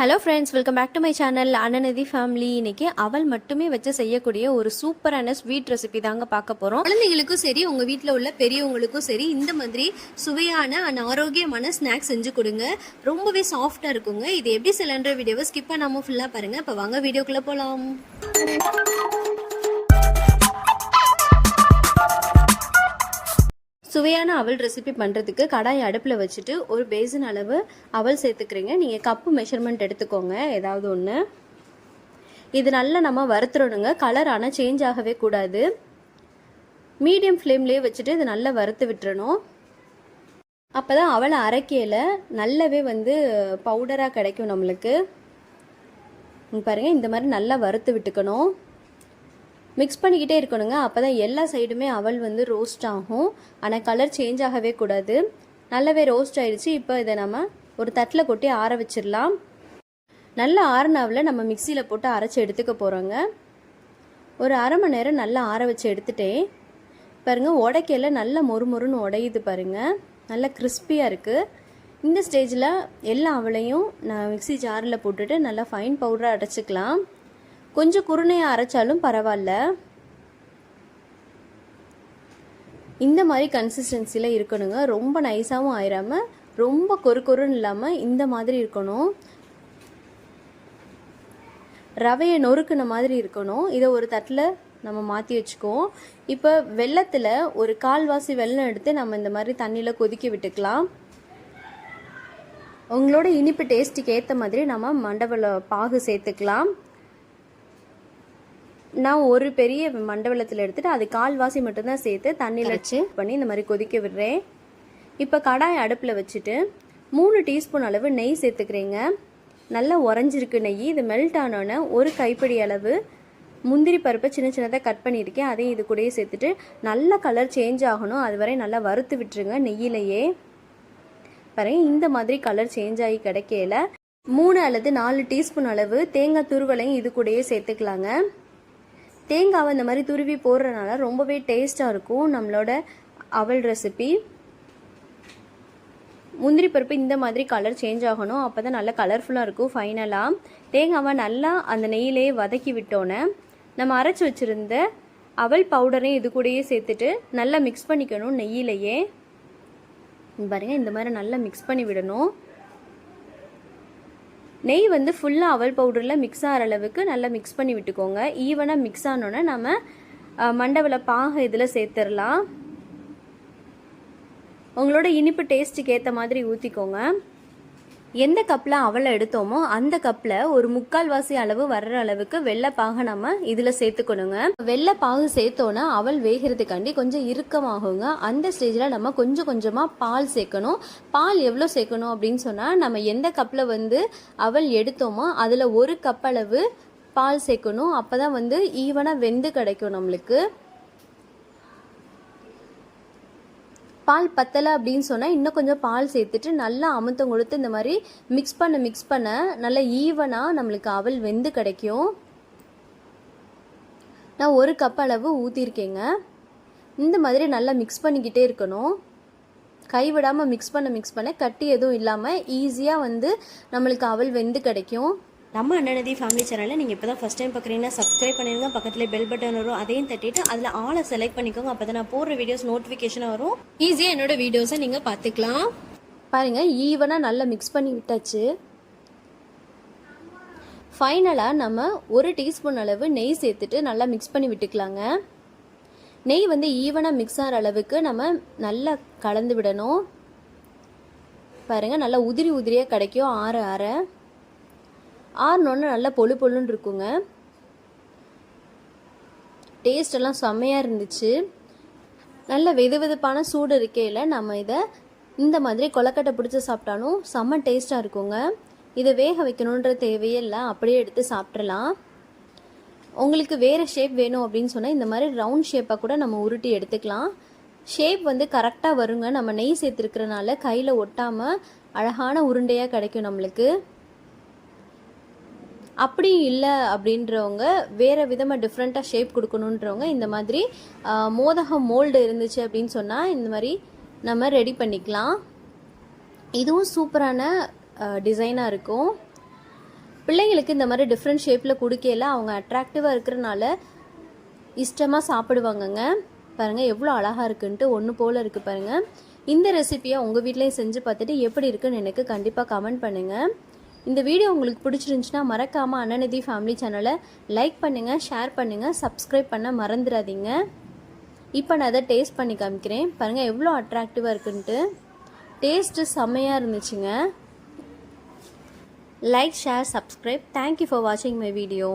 Hello friends welcome back to my channel Annanidhi family இன்னைக்கு அவள் மட்டுமே வச்சு செய்யக்கூடிய ஒரு சூப்பரான ஸ்வீட் ரெசிபி தாங்க பார்க்க போகிறோம் குழந்தைங்களுக்கும் சரி உங்கள் வீட்டில் உள்ள பெரியவங்களுக்கும் சரி இந்த மாதிரி சுவையான அண்ட் ஆரோக்கியமான ஸ்நாக்ஸ் செஞ்சு கொடுங்க. ரொம்பவே சாஃப்டாக இருக்குங்க. இது எப்படி சிலண்டர் வீடியோவை ஸ்கிப் பண்ணாமல் ஃபுல்லாக பாருங்கள் இப்போ வாங்க வீடியோக்குள்ளே போகலாம் சுவையான அவல் ரெசிபி பண்ணுறதுக்கு கடாய் அடுப்பில் வச்சுட்டு ஒரு பேசின் அளவு அவல் சேர்த்துக்கிறீங்க. நீங்கள் கப்பு மெஷர்மெண்ட் எடுத்துக்கோங்க ஏதாவது ஒன்று இது நல்லா நம்ம வறுத்துடணுங்க. கலர் ஆனால் சேஞ்ச் ஆகவே கூடாது. மீடியம் ஃப்ளேம்லேயே வச்சுட்டு இது நல்லா வறுத்து விட்டுறணும். அப்போ தான் அவளை அரைக்கையில் நல்லாவே வந்து பவுடராக கிடைக்கும் நம்மளுக்கு. பாருங்கள் இந்த மாதிரி நல்லா வறுத்து விட்டுக்கணும். மிக்ஸ் பண்ணிக்கிட்டே இருக்கணுங்க. அப்போ தான் எல்லா சைடுமே அவல் வந்து ரோஸ்ட் ஆகும். ஆனால் கலர் சேஞ்ச் ஆகவே கூடாது. நல்லாவே ரோஸ்ட் ஆயிடுச்சு. இப்போ இதை நம்ம ஒரு தட்டில் கொட்டி ஆற வச்சிடலாம். நல்லா ஆறுனாவில் நம்ம மிக்சியில் போட்டு அரைச்சி எடுத்துக்க போகிறோங்க ஒரு அரை மணி நேரம் நல்லா ஆற வச்சு எடுத்துட்டேன். பாருங்கள் உடைக்கையில் நல்லா மொறு மொறுன்னு உடையுது பாருங்கள் நல்லா கிறிஸ்பியாக இருக்குது இந்த ஸ்டேஜில் எல்லா அவளையும் நான் மிக்ஸி ஜாரில் போட்டுட்டு நல்லா ஃபைன் பவுடராக அடைச்சிக்கலாம். கொஞ்சம் குருணையாக அரைச்சாலும் பரவாயில்ல. இந்த மாதிரி கன்சிஸ்டன்சியில் இருக்கணுங்க. ரொம்ப நைஸாகவும் ஆயிராமல் ரொம்ப கொரு கொருன்னு இல்லாமல் இந்த மாதிரி இருக்கணும். ரவையை நொறுக்குன மாதிரி இருக்கணும். இதை ஒரு தட்டில் நம்ம மாற்றி வச்சுக்குவோம். இப்போ வெள்ளத்தில் ஒரு கால்வாசி வெள்ளம் எடுத்து நம்ம இந்த மாதிரி தண்ணியில் கொதிக்க விட்டுக்கலாம். உங்களோட இனிப்பு டேஸ்ட்டுக்கு ஏற்ற மாதிரி நம்ம மண்டபல பாகு சேர்த்துக்கலாம். நான் ஒரு பெரிய மண்டவளத்தில் எடுத்துட்டு அது கால்வாசி மட்டும்தான் சேர்த்து தண்ணியில் வச்சு பண்ணி இந்த மாதிரி கொதிக்க விடுறேன். இப்போ கடாய் அடுப்பில் வச்சுட்டு மூணு டீஸ்பூன் அளவு நெய் சேர்த்துக்கிறேங்க. நல்லா உறைஞ்சிருக்கு நெய். இது மெல்ட் ஆனோன்னே ஒரு கைப்பிடி அளவு முந்திரி பருப்பை சின்ன சின்னதாக கட் பண்ணியிருக்கேன். அதையும் இது கூடயே சேர்த்துட்டு நல்ல கலர் சேஞ்ச் ஆகணும். அது வரை நல்லா வறுத்து விட்டுருங்க நெய்யிலையே. பாருங்க இந்த மாதிரி கலர் சேஞ்ச் ஆகி கிடைக்கல. மூணு அல்லது நாலு டீஸ்பூன் அளவு தேங்காய் துருவலையும் இது கூடயே சேர்த்துக்கலாங்க. தேங்காவை இந்த மாதிரி துருவி போடுறதுனால ரொம்பவே டேஸ்ட்டாக இருக்கும். நம்மளோட அவல் ரெசிபி முந்திரி பருப்பு இந்த மாதிரி கலர் சேஞ்ச் ஆகணும். அப்போ தான் நல்லா கலர்ஃபுல்லாக இருக்கும் ஃபைனலாக தேங்காவை நல்லா அந்த நெய்யிலேயே வதக்கி விட்டோன்னே நம்ம அரைச்சி வச்சுருந்த அவல் பவுடரையும் இது கூடயே சேர்த்துட்டு நல்லா மிக்ஸ் பண்ணிக்கணும் நெய்யிலையே. பாருங்கள் இந்த மாதிரி நல்லா மிக்ஸ் பண்ணி விடணும். நெய் வந்து ஃபுல்லாக அவல் பவுடரில் மிக்ஸ் ஆகிற அளவுக்கு நல்லா மிக்ஸ் பண்ணி விட்டுக்கோங்க. ஈவனாக மிக்ஸ் ஆனோன்னே நம்ம மண்டவள பாக இதில் சேர்த்துடலாம். உங்களோட இனிப்பு டேஸ்ட்டுக்கு ஏற்ற மாதிரி ஊற்றிக்கோங்க எந்த கப்பில் அவளை எடுத்தோமோ அந்த கப்பில் ஒரு முக்கால்வாசி அளவு வர்ற அளவுக்கு வெள்ளைப்பாக நம்ம இதில் சேர்த்துக்கணுங்க. வெள்ளைப்பாகு சேர்த்தோன்னா அவள் வேகிறதுக்காண்டி கொஞ்சம் இறுக்கமாகுங்க. அந்த ஸ்டேஜில் நம்ம கொஞ்சம் கொஞ்சமாக பால் சேர்க்கணும். பால் எவ்வளோ சேர்க்கணும் அப்படின்னு சொன்னால் நம்ம எந்த கப்பில் வந்து அவள் எடுத்தோமோ அதில் ஒரு கப் அளவு பால் சேர்க்கணும். அப்போ தான் வந்து ஈவனாக வெந்து கிடைக்கும் நம்மளுக்கு. பால் பத்தலை அப்படின்னு சொன்னால் இன்னும் கொஞ்சம் பால் சேர்த்துட்டு நல்லா அமுத்தம் கொடுத்து இந்த மாதிரி மிக்ஸ் பண்ண மிக்ஸ் பண்ண நல்லா ஈவனாக நம்மளுக்கு அவல் வெந்து கிடைக்கும். நான் ஒரு கப் அளவு ஊற்றிருக்கேங்க இந்த மாதிரி நல்லா மிக்ஸ் பண்ணிக்கிட்டே இருக்கணும். கைவிடாமல் மிக்ஸ் பண்ண மிக்ஸ் பண்ண கட்டி எதுவும் இல்லாமல் ஈஸியாக வந்து நம்மளுக்கு அவல் வெந்து கிடைக்கும். நம்ம அண்ணனதி ஃபேமிலி சேனலில் நீங்கள் இப்போ தான் ஃபஸ்ட் டைம் பார்க்குறீங்கன்னா சப்ஸ்கிரைப் பண்ணிடுங்க பக்கத்தில் பெல் பட்டன் வரும். அதையும் தட்டிட்டு அதில் ஆளை செலக்ட் பண்ணிக்கோங்க. அப்போ தான் நான் போடுற வீடியோஸ் நோட்டிஃபிகேஷனாக வரும். ஈஸியாக என்னோட வீடியோஸை நீங்கள் பார்த்துக்கலாம் பாருங்கள் ஈவனாக நல்லா மிக்ஸ் பண்ணி விட்டாச்சு. ஃபைனலாக நம்ம ஒரு டீஸ்பூன் அளவு நெய் சேர்த்துட்டு நல்லா மிக்ஸ் பண்ணி விட்டுக்கலாங்க. நெய் வந்து ஈவனாக மிக்ஸ் ஆகிற அளவுக்கு நம்ம நல்லா கலந்து விடணும். பாருங்கள் நல்லா உதிரி உதிரியாக கிடைக்கும். ஆற ஆற. ஆறினோடனே நல்லா பொழு பொழுன்னு இருக்குங்க. டேஸ்ட் எல்லாம் செம்மையாக இருந்துச்சு. நல்ல வெது வெதுப்பான சூடு இருக்கையில் நம்ம இதை இந்த மாதிரி கொலக்கட்டை பிடிச்சி சாப்பிட்டாலும் செம்ம டேஸ்ட்டாக இருக்குங்க. இதை வேக வைக்கணுன்ற தேவையே இல்லை அப்படியே எடுத்து சாப்பிட்றலாம் உங்களுக்கு வேறு ஷேப் வேணும் அப்படின்னு சொன்னால் இந்த மாதிரி ரவுண்ட் ஷேப்பாக கூட நம்ம உருட்டி எடுத்துக்கலாம். ஷேப் வந்து கரெக்டாக வருங்க. நம்ம நெய் சேர்த்துருக்கிறனால கையில் ஒட்டாமல் அழகான உருண்டையாக கிடைக்கும் நம்மளுக்கு. அப்படி இல்லை அப்படின்றவங்க வேறு விதமாக டிஃப்ரெண்ட்டாக ஷேப் கொடுக்கணுன்றவங்க இந்த மாதிரி மோதகம் மோல்டு இருந்துச்சு அப்படின்னு சொன்னால் இந்த மாதிரி நம்ம ரெடி பண்ணிக்கலாம். இதுவும் சூப்பரான டிசைனாக இருக்கும். பிள்ளைங்களுக்கு இந்த மாதிரி டிஃப்ரெண்ட் ஷேப்பில் கொடுக்கல அவங்க அட்ராக்டிவாக இருக்கிறனால இஷ்டமாக சாப்பிடுவாங்கங்க. பாருங்கள் எவ்வளோ அழகாக இருக்குன்ட்டு ஒன்று போல் இருக்குது பாருங்கள் இந்த ரெசிபியை உங்கள் வீட்லேயும் செஞ்சு பார்த்துட்டு எப்படி இருக்குன்னு எனக்கு கண்டிப்பாக கமெண்ட் பண்ணுங்கள் இந்த வீடியோ உங்களுக்கு பிடிச்சிருந்துச்சுன்னா மறக்காமல் அன்னநிதி ஃபேமிலி சேனலை லைக் பண்ணுங்கள் ஷேர் பண்ணுங்கள் சப்ஸ்கிரைப் பண்ண மறந்துடாதீங்க. இப்போ நான் அதை டேஸ்ட் பண்ணி காமிக்கிறேன். பாருங்கள் எவ்வளோ அட்ராக்டிவாக இருக்குன்ட்டு. டேஸ்ட்டு செம்மையாக இருந்துச்சுங்க. Like share subscribe thank you for வாட்சிங் மை வீடியோ